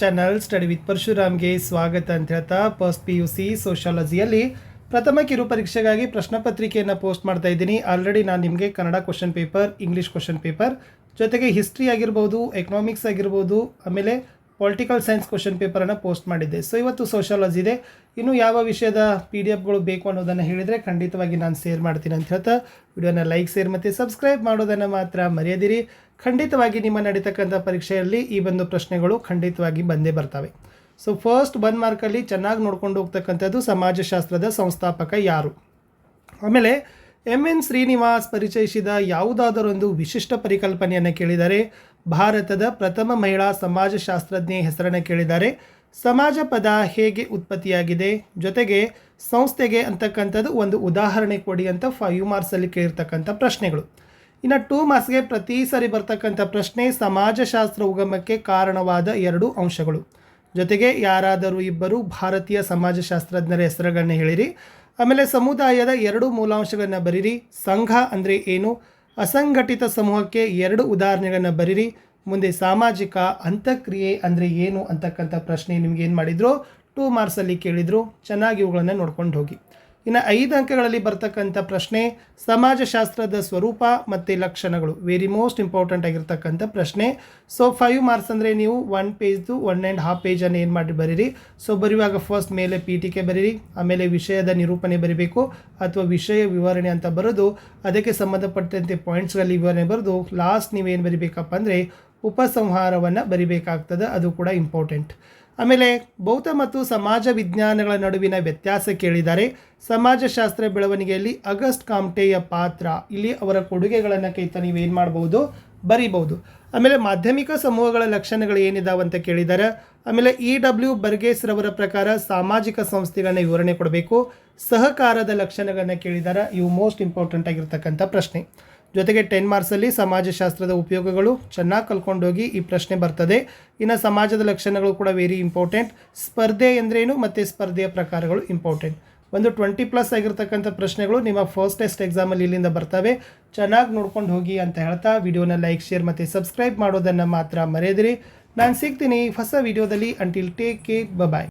Channel study with ಪರಶುರಾಮ್ಗೆ ಸ್ವಾಗತ ಅಂತ ಹೇಳ್ತಾ ಫಸ್ಟ್ ಪಿ ಯು ಸಿ ಸೋಷಾಲಜಿಯಲ್ಲಿ ಪ್ರಥಮ ಕಿರು ಪರೀಕ್ಷೆಗಾಗಿ ಪ್ರಶ್ನೆ ಪತ್ರಿಕೆಯನ್ನು ಪೋಸ್ಟ್ ಮಾಡ್ತಾ ಇದ್ದೀನಿ. ಆಲ್ರೆಡಿ ನಾನು ನಿಮಗೆ Kannada question paper English question paper ಜೊತೆಗೆ ಹಿಸ್ಟ್ರಿ ಆಗಿರ್ಬೋದು ಎಕನಾಮಿಕ್ಸ್ ಆಗಿರ್ಬೋದು, ಆಮೇಲೆ ಪೊಲಿಟಿಕಲ್ ಸೈನ್ಸ್ ಕ್ವಶನ್ ಪೇಪರನ್ನು ಪೋಸ್ಟ್ ಮಾಡಿದ್ದೆ. ಸೊ ಇವತ್ತು ಸೋಷಿಯಾಲಜಿ ಇದೆ. ಇನ್ನು ಯಾವ ವಿಷಯದ ಪಿ ಡಿ ಎಫ್ಗಳು ಬೇಕು ಅನ್ನೋದನ್ನು ಹೇಳಿದರೆ ಖಂಡಿತವಾಗಿ ನಾನು ಶೇರ್ ಮಾಡ್ತೀನಿ ಅಂತ ಹೇಳ್ತಾ, ವಿಡಿಯೋನ ಲೈಕ್ ಶೇರ್ ಮತ್ತು ಸಬ್ಸ್ಕ್ರೈಬ್ ಮಾಡೋದನ್ನು ಮಾತ್ರ ಮರೆಯದಿರಿ. ಖಂಡಿತವಾಗಿ ನಿಮ್ಮ ನಡೀತಕ್ಕಂಥ ಪರೀಕ್ಷೆಯಲ್ಲಿ ಈ ಒಂದು ಪ್ರಶ್ನೆಗಳು ಖಂಡಿತವಾಗಿ ಬಂದೇ ಬರ್ತವೆ. ಸೊ ಫಸ್ಟ್ ಒನ್ ಮಾರ್ಕಲ್ಲಿ ಚೆನ್ನಾಗಿ ನೋಡ್ಕೊಂಡು ಹೋಗ್ತಕ್ಕಂಥದ್ದು ಸಮಾಜಶಾಸ್ತ್ರದ ಸಂಸ್ಥಾಪಕ ಯಾರು? ಆಮೇಲೆ ಎಂ ಎನ್ ಶ್ರೀನಿವಾಸ್ ಪರಿಚಯಿಸಿದ ಯಾವುದಾದರೊಂದು ವಿಶಿಷ್ಟ ಪರಿಕಲ್ಪನೆಯನ್ನು ಕೇಳಿದರೆ ಭಾರತದ ಪ್ರಥಮ ಮಹಿಳಾ ಸಮಾಜಶಾಸ್ತ್ರಜ್ಞೆ ಹೆಸರನ್ನು ಕೇಳಿದ್ದಾರೆ ಸಮಾಜ ಪದ ಹೇಗೆ ಉತ್ಪತ್ತಿಯಾಗಿದೆ, ಜೊತೆಗೆ ಸಂಸ್ಥೆಗೆ ಅಂತಕ್ಕಂಥದ್ದು ಒಂದು ಉದಾಹರಣೆ ಕೊಡಿ ಅಂತ ಫೈವ್ ಮಾರ್ಕ್ಸಲ್ಲಿ ಕೇಳಿರ್ತಕ್ಕಂಥ ಪ್ರಶ್ನೆಗಳು. ಇನ್ನು ಟೂ ಮಾರ್ಕ್ಸ್ಗೆ ಪ್ರತಿ ಸರಿ ಬರ್ತಕ್ಕಂಥ ಪ್ರಶ್ನೆ ಸಮಾಜಶಾಸ್ತ್ರ ಉಗಮಕ್ಕೆ ಕಾರಣವಾದ ಎರಡು ಅಂಶಗಳು. ಜೊತೆಗೆ ಯಾರಾದರೂ ಇಬ್ಬರು ಭಾರತೀಯ ಸಮಾಜಶಾಸ್ತ್ರಜ್ಞರ ಹೆಸರುಗಳನ್ನ ಹೇಳಿರಿ. ಆಮೇಲೆ ಸಮುದಾಯದ ಎರಡು ಮೂಲಾಂಶಗಳನ್ನು ಬರೀರಿ. ಸಂಘ ಅಂದರೆ ಏನು? ಅಸಂಘಟಿತ ಸಮೂಹಕ್ಕೆ ಎರಡು ಉದಾಹರಣೆಗಳನ್ನು ಬರೀರಿ. ಮುಂದೆ ಸಾಮಾಜಿಕ ಅಂತಕ್ರಿಯೆ ಅಂದರೆ ಏನು ಅಂತಕ್ಕಂಥ ಪ್ರಶ್ನೆ ನಿಮ್ಗೆ ಏನು ಮಾಡಿದ್ರು? ಟೂ ಮಾರ್ಕ್ಸಲ್ಲಿ ಕೇಳಿದರು. ಚೆನ್ನಾಗಿ ಇವುಗಳನ್ನು ನೋಡ್ಕೊಂಡು ಹೋಗಿ. ಇನ್ನು ಐದು ಅಂಕಗಳಲ್ಲಿ ಬರ್ತಕ್ಕಂಥ ಪ್ರಶ್ನೆ, ಸಮಾಜಶಾಸ್ತ್ರದ ಸ್ವರೂಪ ಮತ್ತು ಲಕ್ಷಣಗಳು. ವೆರಿ ಮೋಸ್ಟ್ ಇಂಪಾರ್ಟೆಂಟ್ ಆಗಿರ್ತಕ್ಕಂಥ ಪ್ರಶ್ನೆ. ಸೊ ಫೈವ್ ಮಾರ್ಕ್ಸ್ ಅಂದರೆ ನೀವು ಒನ್ ಪೇಜ್ದು ಒನ್ ಆ್ಯಂಡ್ ಹಾಫ್ ಪೇಜನ್ನು ಏನು ಮಾಡಿ ಬರೀರಿ. ಸೊ ಬರೆಯುವಾಗ ಫಸ್ಟ್ ಮೇಲೆ ಪೀಠಿಕೆ ಬರೀರಿ, ಆಮೇಲೆ ವಿಷಯದ ನಿರೂಪಣೆ ಬರೀಬೇಕು ಅಥವಾ ವಿಷಯ ವಿವರಣೆ ಅಂತ ಬರೆದು ಅದಕ್ಕೆ ಸಂಬಂಧಪಟ್ಟಂತೆ ಪಾಯಿಂಟ್ಸ್ಗಳಲ್ಲಿ ವಿವರಣೆ ಬರೆದು ಲಾಸ್ಟ್ ನೀವೇನು ಬರಿಬೇಕಪ್ಪ ಅಂದರೆ ಉಪಸಂಹಾರವನ್ನು ಬರಿಬೇಕಾಗ್ತದೆ. ಅದು ಕೂಡ ಇಂಪಾರ್ಟೆಂಟ್ ಆಮೇಲೆ ಭೌತ ಮತ್ತು ಸಮಾಜ ವಿಜ್ಞಾನಗಳ ನಡುವಿನ ವ್ಯತ್ಯಾಸ ಕೇಳಿದ್ದಾರೆ ಸಮಾಜಶಾಸ್ತ್ರ ಬೆಳವಣಿಗೆಯಲ್ಲಿ ಅಗಸ್ಟ್ ಕಾಮ್ಟೆಯ ಪಾತ್ರ, ಇಲ್ಲಿ ಅವರ ಕೊಡುಗೆಗಳನ್ನು ಕೈತ ನೀವೇನು ಮಾಡ್ಬೋದು? ಬರಿಬಹುದು. ಆಮೇಲೆ ಮಾಧ್ಯಮಿಕ ಸಮೂಹಗಳ ಲಕ್ಷಣಗಳು ಏನಿದಾವೆ ಅಂತ ಕೇಳಿದ್ದಾರೆ ಆಮೇಲೆ ಇ ಡಬ್ಲ್ಯೂ ಬರ್ಗೇಸ್ ರವರ ಪ್ರಕಾರ ಸಾಮಾಜಿಕ ಸಂಸ್ಥೆಗಳನ್ನ ವಿವರಣೆ ಕೊಡಬೇಕು. ಸಹಕಾರದ ಲಕ್ಷಣಗಳನ್ನ ಕೇಳಿದ್ದಾರೆ ಇವು ಮೋಸ್ಟ್ ಇಂಪಾರ್ಟೆಂಟ್ ಆಗಿರ್ತಕ್ಕಂಥ ಪ್ರಶ್ನೆ. ಜೊತೆಗೆ ಟೆನ್ ಮಾರ್ಕ್ಸಲ್ಲಿ ಸಮಾಜಶಾಸ್ತ್ರದ ಉಪಯೋಗಗಳು ಚೆನ್ನಾಗಿ ಕಲ್ಕೊಂಡೋಗಿ ಈ ಪ್ರಶ್ನೆ ಬರ್ತದೆ. ಇನ್ನು ಸಮಾಜದ ಲಕ್ಷಣಗಳು ಕೂಡ ವೆರಿ ಇಂಪಾರ್ಟೆಂಟ್ ಸ್ಪರ್ಧೆ ಎಂದ್ರೇನು ಮತ್ತು ಸ್ಪರ್ಧೆಯ ಪ್ರಕಾರಗಳು ಇಂಪಾರ್ಟೆಂಟ್ ಒಂದು ಟ್ವೆಂಟಿ ಪ್ಲಸ್ ಆಗಿರ್ತಕ್ಕಂಥ ಪ್ರಶ್ನೆಗಳು ನಿಮ್ಮ ಫಸ್ಟ್ ಟೆಸ್ಟ್ ಎಕ್ಸಾಮಲ್ಲಿ ಇಲ್ಲಿಂದ ಬರ್ತವೆ. ಚೆನ್ನಾಗಿ ನೋಡ್ಕೊಂಡು ಹೋಗಿ ಅಂತ ಹೇಳ್ತಾ ವಿಡಿಯೋನ ಲೈಕ್ ಶೇರ್ ಮತ್ತು ಸಬ್ಸ್ಕ್ರೈಬ್ ಮಾಡೋದನ್ನು ಮಾತ್ರ ಮರೆಯದಿರಿ. ನಾನು ಸಿಗ್ತೀನಿ ಹೊಸ ವಿಡಿಯೋದಲ್ಲಿ. Until take care bye